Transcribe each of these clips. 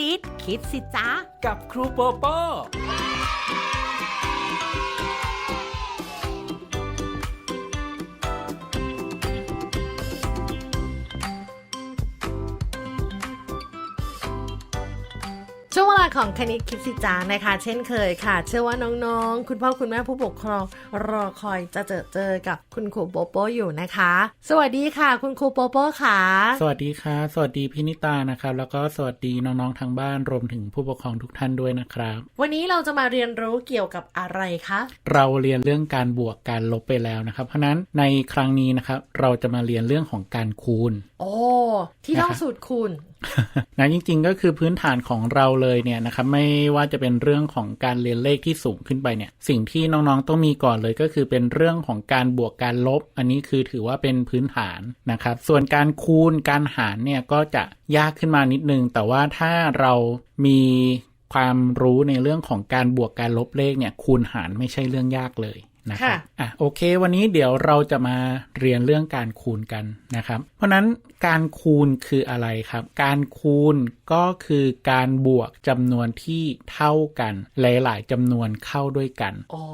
ณิต คิดสิจ๊ะกับครูโปโป้ ช่วงเวลาของคณิตคิดสิจานะคะ เช่นเคยค่ะ เชื่อว่าน้องๆ คุณพ่อคุณแม่ผู้ปกครองรอคอยจะเจอเจอกับคุณครูโปโป้อยู่นะคะ สวัสดีค่ะ คุณครูโปโป้ค่ะสวัสดีครับสวัสดีพี่นิตานะครับ แล้วก็สวัสดีน้องๆทางบ้านรวมถึงผู้ปกครองทุกท่านด้วยนะครับ วันนี้เราจะมาเรียนรู้เกี่ยวกับอะไรคะเราเรียนเรื่องการบวกการลบไปแล้วนะครับ เพราะฉะนั้นในครั้งนี้นะครับเราจะมาเรียนเรื่องของการคูณ โอ้ที่ต้องสูตรคูณ นะจริง ๆ ก็คือพื้นฐานของเราเลยเนี่ยนะครับไม่ว่าจะเป็นเรื่องของการเรียนเลขที่สูงขึ้นไปเนี่ยสิ่งที่น้องๆต้องมีก่อนเลยก็คือเป็นเรื่องของการบวกการลบ อันนี้คือถือว่าเป็นพื้นฐานนะครับส่วนการคูณการหารเนี่ยก็จะยากขึ้นมานิดนึง แต่ว่าถ้าเรามีความรู้ในเรื่องของการบวกการลบเลขเนี่ยคูณหารไม่ใช่เรื่องยากเลย นะครับค่ะอะโอเค วันนี้เดี๋ยวเราจะมาเรียนเรื่องการคูณกันนะครับ เพราะฉะนั้นการคูณคืออะไรครับ การคูณก็คือการบวกจำนวนที่เท่ากัน หลาย ๆจำนวนเข้าด้วยกันอ๋อ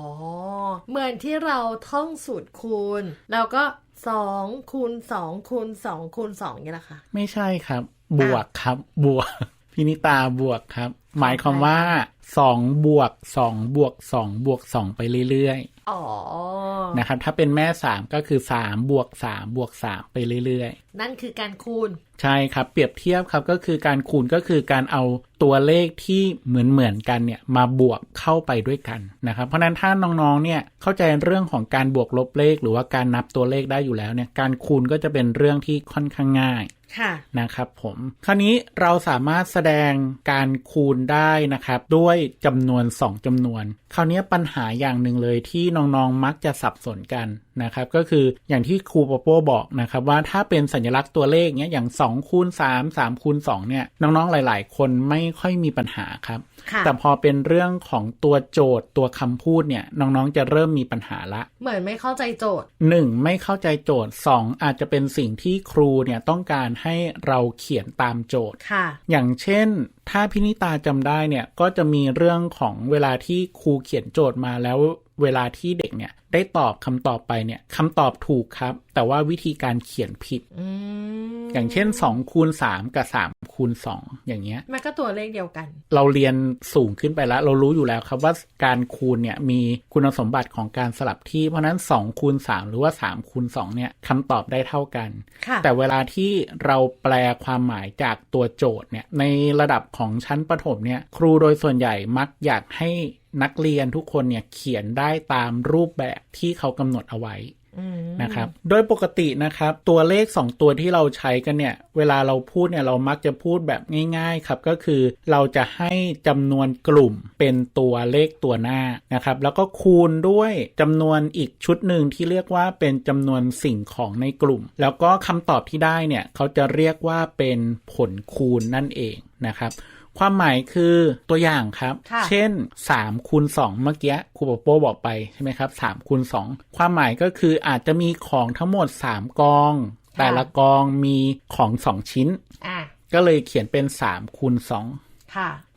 เหมือนที่เราท่องสูตรคูณ แล้วก็สองคูณสองคูณสองคูณสองนี่แหละค่ะไม่ใช่ครับ บวกครับบวกพินิตาบวกครับ หมายความว่าสองบวกสองบวกสองบวกสองไปเรื่อยๆอ๋อ นะครับ ถ้าเป็นแม่3ก็คือ3บวก3บวก3ไปเรื่อยนั่นคือการคูณๆใช่ครับ เปรียบเทียบครับก็คือการคูณก็คือการเอาตัวเลขที่เหมือนเหมือนๆกันเนี่ยมาบวกเข้าไปด้วยกันนะครับ เพราะฉะนั้นถ้าน้องๆเนี่ยเข้าใจเรื่องของการบวกลบเลข หรือว่าการนับตัวเลขได้อยู่แล้วเนี่ยการคูณก็จะเป็นเรื่องที่ค่อนข้างง่ายค่ะนะครับผมคราวนี้เราสามารถแสดงการคูณได้นะครับ ด้วยจำนวน 2จำนวน คราวนี้ปัญหาอย่างหนึ่งเลยที่น้องๆมักจะสับสนกันนะครับ ก็คืออย่างที่ครูปอโป้บอกนะครับว่าถ้าเป็นสัญลักษณ์ตัวเลขเนี้ยอย่าง2คูณ3 3คูณ2เนี่ยน้องๆหลาย ๆ คนไม่ค่อยมีปัญหาครับค่ะแต่พอเป็นเรื่องของตัวโจทย์ตัวคำพูดเนี่ยน้องๆจะเริ่มมีปัญหาละ เหมือนไม่เข้าใจโจทย์หนึ่งไม่เข้าใจโจทย์สองอาจจะเป็นสิ่งที่ครูเนี่ยต้องการให้เราเขียนตามโจทย์ค่ะอย่างเช่นถ้าพินิตาจำได้เนี่ยก็จะมีเรื่องของเวลาที่ครูเขียนโจทย์มาแล้วเวลาที่เด็กเนี่ยได้ตอบคำตอบไปเนี่ยคำตอบถูกครับ แต่ว่าวิธีการเขียนผิดอืมอย่างเช่น2คูณ3กับ3คูณ2อย่างเงี้ย มันก็ตัวเลขเดียวกัน เราเรียนสูงขึ้นไปแล้ว เรารู้อยู่แล้วครับว่าการคูณเนี่ยมีคุณสมบัติของการสลับที่ เพราะฉะนั้น2คูณ3หรือว่า3คูณ2เนี่ยคำตอบได้เท่ากันค่ะแต่เวลาที่เราแปลความหมายจากตัวโจทย์เนี่ยในระดับของชั้นประถมเนี่ยครูโดยส่วนใหญ่มักอยากให้นักเรียนทุกคนเนี่ยเขียนได้ตามรูปแบบที่เขากำหนดเอาไว้อืมนะครับ โดยปกตินะครับ ตัวเลข 2 ตัวที่เราใช้กันเนี่ย เวลาเราพูดเนี่ยเรามักจะพูดแบบง่ายๆครับ ก็คือเราจะให้จำนวนกลุ่มเป็นตัวเลขตัวหน้านะครับ แล้วก็คูณด้วยจำนวนอีกชุดหนึ่งที่เรียกว่าเป็นจำนวนสิ่งของในกลุ่ม แล้วก็คำตอบที่ได้เนี่ยเขาจะเรียกว่าเป็นผลคูณนั่นเอง นะครับ ความหมายคือตัวอย่างครับค่ะเช่น3คูณ2เมื่อกี้ครูปอโป้บอกไปใช่ไหมครับ3คูณ2ความหมายก็คืออาจจะมีของทั้งหมด 3 กองค่ะแต่ละกองมีของ 2 ชิ้นอะก็เลยเขียนเป็น3คูณ2ค่ะ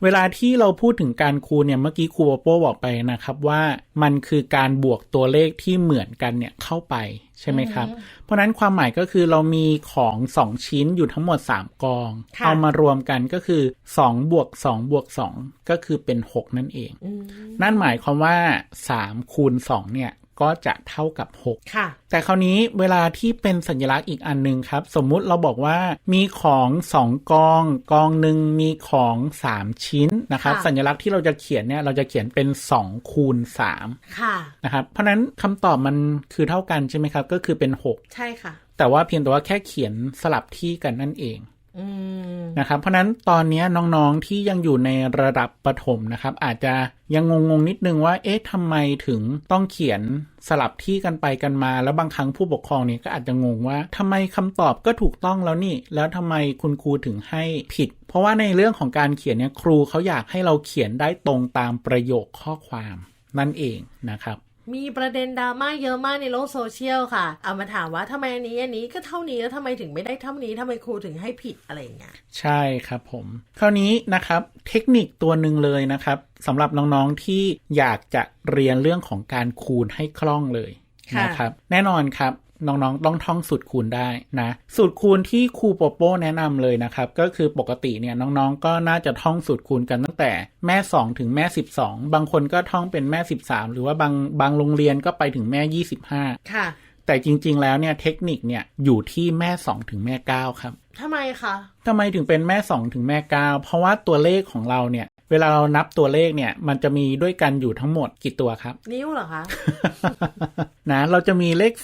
เวลาที่เราพูดถึงการคูณเนี่ยเมื่อกี้ครูปอโป้บอกไปนะครับว่ามันคือการบวกตัวเลขที่เหมือนกันเนี่ยเข้าไปใช่ไหมครับ เพราะฉะนั้นความหมายก็คือเรามีของ2ชิ้นอยู่ทั้งหมด 3 กองค่ะเอามารวมกันก็คือ2บวก2บวก2ก็คือเป็น 6 นั่นเองอืมนั่นหมายความว่า3คูณ2เนี่ย ก็จะเท่ากับ 6 ค่ะ แต่คราวนี้เวลาที่เป็นสัญลักษณ์อีกอันหนึ่งครับ สมมุติเราบอกว่ามีของสองกอง กองหนึ่งมีของสามชิ้นนะครับค่ะสัญลักษณ์ที่เราจะเขียนเนี่ยเราจะเขียนเป็น 2 คูณ 3 ค่ะนะครับ เพราะฉะนั้นคำตอบมันคือเท่ากันใช่ไหมครับ ก็คือเป็นใช่ค่ะ6แต่ว่าเพียงแต่ว่าแค่เขียนสลับที่กันนั่นเองอืม นะครับ เพราะนั้นตอนนี้น้องๆที่ยังอยู่ในระดับประถมนะครับ อาจจะยังงงๆนิดนึงว่า เอ๊ะทำไมถึงต้องเขียนสลับที่กันไปกันมา แล้วบางครั้งผู้ปกครองเนี่ยก็อาจจะงงว่าทำไมคำตอบก็ถูกต้องแล้วนี่ แล้วทำไมคุณครูถึงให้ผิด เพราะว่าในเรื่องของการเขียนเนี่ยครูเขาอยากให้เราเขียนได้ตรงตามประโยคข้อความนั่นเองนะครับ มีประเด็นดราม่าเยอะมากในโลกโซเชียลค่ะ เอามาถามว่าทำไมอันนี้อันนี้ก็เท่านี้แล้วทำไมถึงไม่ได้เท่านี้ทำไมครูถึงให้ผิดอะไรอย่างเงี้ย ใช่ครับผม คราวนี้นะครับเทคนิคตัวหนึ่งเลยนะครับสำหรับน้องๆที่อยากจะเรียนเรื่องของการคูณให้คล่องเลยค่ะนะครับแน่นอนครับ น้องๆ ต้องท่องสูตรคูณได้นะ สูตรคูณที่ครูโปโป้แนะนำเลยนะครับ ก็คือปกติเนี่ยน้องๆ ก็น่าจะท่องสูตรคูณกันตั้งแต่แม่ 2 ถึงแม่ 12 บางคนก็ท่องเป็นแม่ 13 หรือว่าบางบางโรงเรียนก็ไปถึงแม่ 25 ค่ะ แต่จริง ๆ แล้วเนี่ยเทคนิคเนี่ยอยู่ที่แม่ 2 ถึงแม่ 9 ครับทำไมคะทำไมถึงเป็นแม่ 2 ถึงแม่ 9 เพราะว่าตัวเลขของเราเนี่ย เวลาเรานับตัวเลขเนี่ย มันจะมีด้วยกันอยู่ทั้งหมดกี่ตัวครับ นิ้วเหรอคะ นะ เราจะมีเลข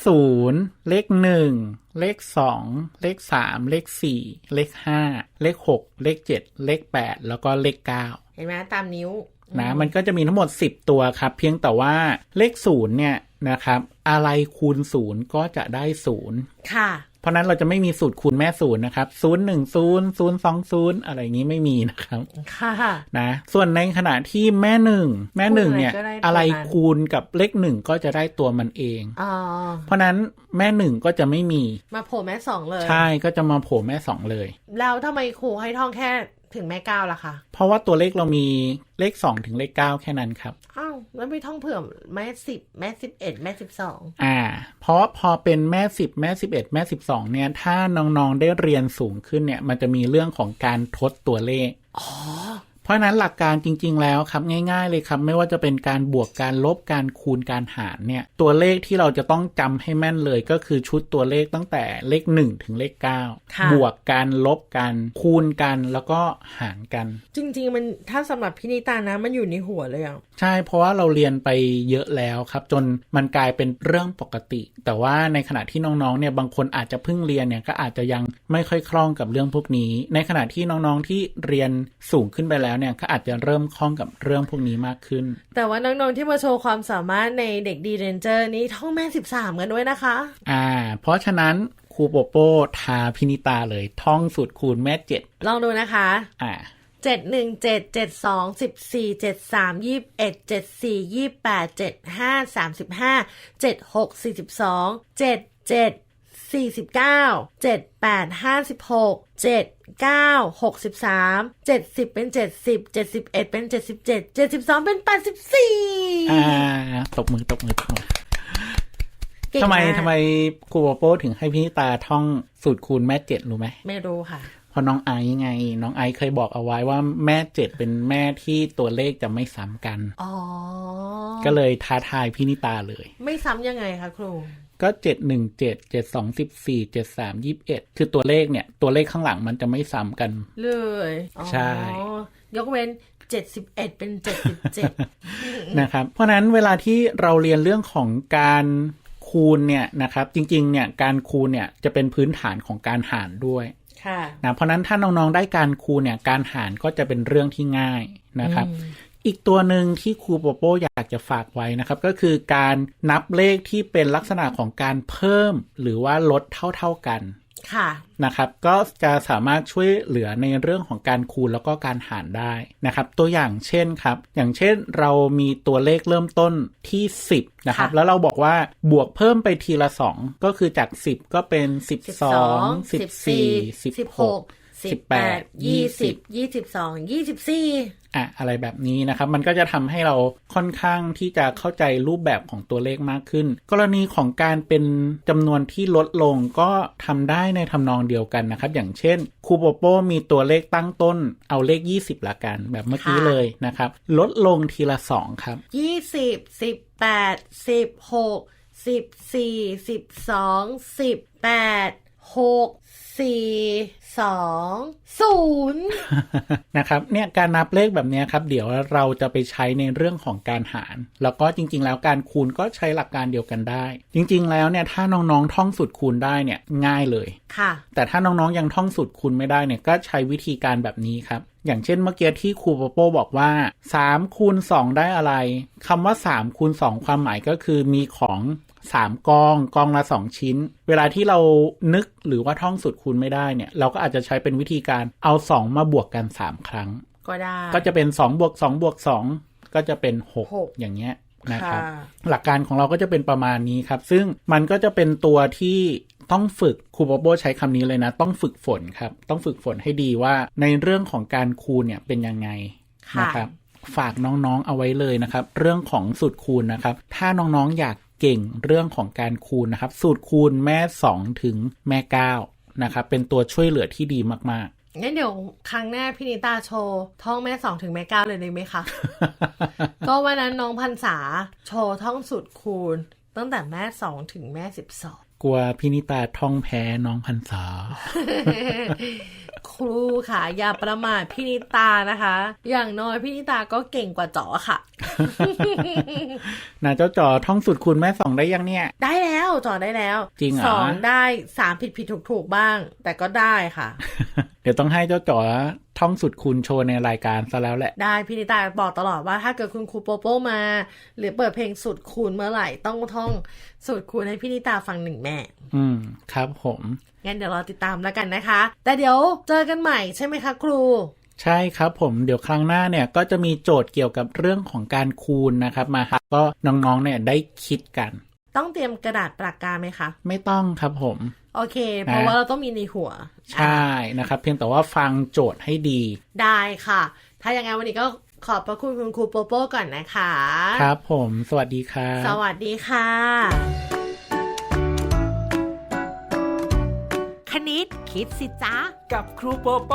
0เลข1เลข2เลข3เลข4เลข5เลข6เลข7เลข8แล้วก็เลข9เห็นไหมตามนิ้วนะมันก็จะมีทั้งหมด 10 ตัวครับ เพียงแต่ว่าเลข0เนี่ยนะครับ อะไรคูณ0ก็จะได้0ค่ะ เพราะนั้นเราจะไม่มีสูตรคูณแม่ศูนย์นะครับศูนย์หนึ่งศูนย์ศูนย์สองศูนย์อะไรอย่างนี้ไม่มีนะครับ ค่ะนะ ส่วนในขณะที่แม่หนึ่งแม่หนึ่งเนี่ยคูณอะไรก็ได้ตัวนั้นอะไรคูณกับเลขหนึ่งก็จะได้ตัวมันเองอ๋อเพราะนั้นแม่หนึ่งก็จะไม่มี มาโผล่แม่สองเลย ใช่ก็จะมาโผล่แม่สองเลย แล้วทำไมครูให้ท่องแค่ ถึงแม่เก้าล่ะคะ เพราะว่าตัวเลขเรามีเลขสองถึงเลขเก้าแค่นั้นครับอ้าวแล้วไม่ท่องเผื่อแม่สิบแม่สิบเอ็ดแม่สิบสองอ่า เพราะพอเป็นแม่สิบแม่สิบเอ็ดแม่สิบสองเนี่ย ถ้าน้องๆได้เรียนสูงขึ้นเนี่ย มันจะมีเรื่องของการทดตัวเลข อ๋อ เพราะฉะนั้นหลักการจริง ๆ แล้วครับง่าย ๆ เลยครับ ไม่ว่าจะเป็นการบวกการลบการคูณการหารเนี่ย ตัวเลขที่เราจะต้องจำให้แม่นเลยก็คือชุดตัวเลขตั้งแต่เลข 1 ถึงเลขค่ะ9บวกกันลบกันคูณกันแล้วก็หารกัน จริง ๆ มันถ้าสำหรับพี่นิตานะมันอยู่ในหัวเลยอะใช่เพราะว่าเราเรียนไปเยอะแล้วครับ จนมันกลายเป็นเรื่องปกติ แต่ว่าในขณะที่น้องๆเนี่ยบางคนอาจจะเพิ่งเรียนเนี่ยก็อาจจะยังไม่ค่อยคล่องกับเรื่องพวกนี้ ในขณะที่น้องๆที่เรียนสูงขึ้นไปแล้วเนี่ยก็อาจจะเริ่มคล่องกับเรื่องพวกนี้มากขึ้น แต่ว่าน้องๆที่มาโชว์ความสามารถในเด็กดีเรนเจอร์นี้ท่องแม่สิบสามกันด้วยนะคะ อ่า เพราะฉะนั้นครูโปโป้ทาพินิตาเลยท่องสูตรคูณแม่เจ็ดลองดูนะคะ อ่าเจ็ดหนึ่งเจ็ดเจ็ดสองสิบสี่เจ็ดสามยี่สิบเอ็ดเจ็ดสี่ยี่แปดเจ็ดห้าสามสิบห้าเจ็ดหกสี่สิบสองเจ็ดเจ็ด สี่สิบเก้าเจ็ดแปดห้าสิบหกเจ็ดเก้าหกสิบสามเจ็ดสิบเป็นเจ็ดสิบเจ็ดสิบเอ็ดเป็นเจ็ดสิบเจ็ดเจ็ดสิบสองเป็นแปดสิบสี่อ่าตบมือตบมือตบมือเก่งทำไมากทำไมครูโปโป้ถึงให้พินิตาท่องสูตรคูณแม่เจ็ดรู้ไหม ไม่รู้ค่ะเพราะน้องไอซ์ไง น้องไอซ์เคยบอกเอาไว้ว่าแม่เจ็ดเป็นแม่ที่ตัวเลขจะไม่ซ้ำกัน อ๋อ ก็เลยท้าทายพี่นิตาเลย ไม่ซ้ำยังไงคะครูก็เจ็ดหนึ่งเจ็ดเจ็ดสองสิบสี่เจ็ดสามยี่สิบเอ็ดคือตัวเลขเนี่ย ตัวเลขข้างหลังมันจะไม่ซ้ำกัน เลยอ๋อใช่ ยกเว้นเจ็ดสิบเอ็ดเป็นเจ็ดสิบเจ็ดนะครับ เพราะฉะนั้นเวลาที่เราเรียนเรื่องของการคูณเนี่ยนะครับ จริง ๆ เนี่ยการคูณเนี่ยจะเป็นพื้นฐานของการหารด้วยค่ะนะเพราะฉะนั้นถ้าน้อง ๆ ได้การคูณเนี่ยการหารก็จะเป็นเรื่องที่ง่ายนะครับ อีกตัวหนึ่งที่ครูโปโป้อยากจะฝากไว้นะครับ ก็คือการนับเลขที่เป็นลักษณะของการเพิ่ม หรือว่าลดเท่า ๆกันค่ะนะครับ ก็จะสามารถช่วยเหลือในเรื่องของการคูณแล้วก็การหารได้นะครับ ตัวอย่างเช่นครับ อย่างเช่นเรามีตัวเลขเริ่มต้นที่ 10นะครับค่ะแล้วเราบอกว่าบวกเพิ่มไปทีละ 2 ก็คือจาก 10 ก็เป็น 12สิบสี่14สิบหก16 สิบแปดยี่สิบยี่สิบสองยี่สิบสี่อะอะไรแบบนี้นะครับ มันก็จะทำให้เราค่อนข้างที่จะเข้าใจรูปแบบของตัวเลขมากขึ้น กรณีของการเป็นจำนวนที่ลดลงก็ทำได้ในทำนองเดียวกันนะครับ อย่างเช่นครูโปโป้มีตัวเลขตั้งต้นเอาเลข 20ละกัน แบบเมื่อกี้เลยนะครับ ลดลงทีละ 2 ครับยี่สิบสิบแปดสิบ หกสิบสี่สิบสองสิบแปดหกสี่สองศูนย์นะครับเนี่ยการนับเลขแบบเนี้ยครับ เดี๋ยวเราจะไปใช้ในเรื่องของการหาร แล้วก็จริง ๆ แล้วการคูณก็ใช้หลักการเดียวกันได้ จริง ๆ แล้วเนี่ยถ้าน้องๆท่องสูตรคูณได้เนี่ยง่ายเลยค่ะ แต่ถ้าน้องๆยังท่องสูตรคูณไม่ได้เนี่ยก็ใช้วิธีการแบบนี้ครับอย่างเช่นเมื่อกี้ที่ครูโปโป้บอกว่า3คูณ2ได้อะไรคำว่า3คูณ2ความหมายก็คือมีของ 3กองกองละ2ชิ้น เวลาที่เรานึกหรือว่าท่องสูตรคูณไม่ได้เนี่ย เราก็อาจจะใช้เป็นวิธีการเอา2มาบวกกัน3ครั้ง ก็ได้ ก็จะเป็น2บวก2บวก2ก็จะเป็นหก6อย่างเงี้ยนะครับค่ะหลักการของเราก็จะเป็นประมาณนี้ครับ ซึ่งมันก็จะเป็นตัวที่ต้องฝึกครูโบโบใช้คำนี้เลยนะ ต้องฝึกฝนครับ ต้องฝึกฝนให้ดีว่าในเรื่องของการคูณเนี่ยเป็นยังไงค่ะนะครับ ฝากน้องๆเอาไว้เลยนะครับ เรื่องของสูตรคูณนะครับ ถ้าน้องๆอยาก เก่งเรื่องของการคูณนะครับ สูตรคูณแม่ 2 ถึงแม่ 9 นะครับ เป็นตัวช่วยเหลือที่ดีมากงั้นเดี๋ยวครั้งหน้าพี่นิตาโชว์ท่องแม่สองถึงแม่เก้าเลยได้ไหมคะๆก็วันนั้นน้องพันษาโชว์ท่องสุดคูณ ตั้งแต่แม่สองถึงแม่สิบสองกลัวพินิตาท่องแพ้น้องพันษา ครูค่ะ อย่าประมาทพี่นิตานะคะ อย่างน้อยพี่นิตาก็เก่งกว่าจ๋อค่ะนะเจ้าจอท่องสูตรคูณแม่สองได้ยังเนี่ย ได้แล้วจ๋อได้แล้วจริงเหรอสองได้สามผิดผิดถูกถูกๆบ้าง แต่ก็ได้ค่ะ เดี๋ยวต้องให้เจ้าจ๋อท่องสูตรคูณโชว์ในรายการซะแล้วแหละ ได้พี่นิตาบอกตลอดว่าถ้าเกิดคุณครูโปโป้มา หรือเปิดเพลงสุดคูณเมื่อไหร่ต้องท่องสุดคูณให้พี่นิตาฟังหนึ่งแม่ อืมครับผม งั้นเดี๋ยวรอติดตามแล้วกันนะคะ แต่เดี๋ยวเจอกันใหม่ใช่ไหมคะครูใช่ครับผมเดี๋ยวครั้งหน้าเนี่ยก็จะมีโจทย์เกี่ยวกับเรื่องของการคูณนะครับมาครับก็น้องๆเนี่ยได้คิดกัน ต้องเตรียมกระดาษปากกาไหมคะ ไม่ต้องครับผม โอเค เพราะว่าเราต้องมีในหัว ใช่นะครับ เพียงแต่ว่าฟังโจทย์ให้ดี ได้ค่ะ ถ้าอย่างนั้นวันนี้ก็ขอบพระคุณคุณครูโปโป้ก่อนนะคะ ครับผม สวัสดีครับสวัสดีค่ะ คณิตคิดสิจ๊ะกับครูโปโป